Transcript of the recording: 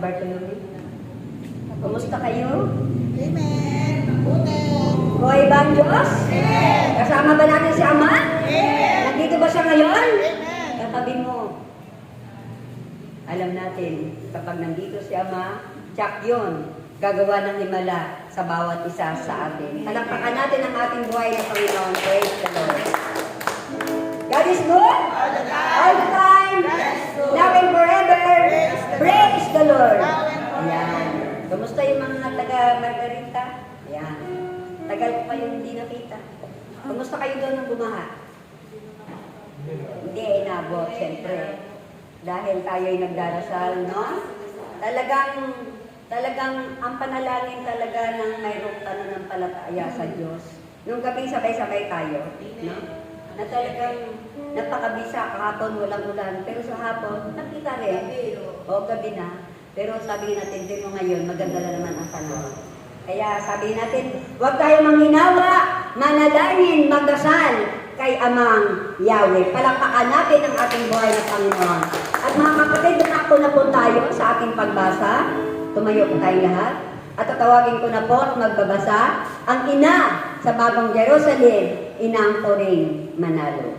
Bartolome. Kumusta kayo? Amen. Mabuti. Buhay ba ang Diyos? Kasama ba natin si Ama? Amen. Nandito ba siya ngayon? Amen. Katabi mo. Alam natin, kapag nandito si Ama, tsak yun, gagawa ng himala sa bawat isa sa atin. Palakpakan natin ang ating buhay na Panginoon. Praise Kamusta yung mga taga Margarita? Ayan. Tagal ko kayong hindi nakita. Kamusta kayo doon nung bumaha? Hindi, inabot, siyempre. Dahil tayo'y nagdarasal, no? Talagang, talagang ang panalangin talaga ng mayroong pananampalataya sa Diyos. Nung gabi sabay-sabay tayo, no? Na talagang napakabisa kahapon walang ulan. Pero sa hapon, nakita rin. O, gabi na. Pero sabi natin, din mo ngayon, maganda na naman ang panahon. Kaya sabi natin, huwag tayo manghinawa, manalangin, magdasal kay Amang Yahweh. Palakpakan natin ang ating buhay na Panginoon. At mga kapatid, nakako na po tayo sa ating pagbasa. Tumayo po tayong lahat. At tatawagin ko na po at magbabasa ang ina sa bagong Jerusalem, Inang Toring Manalo.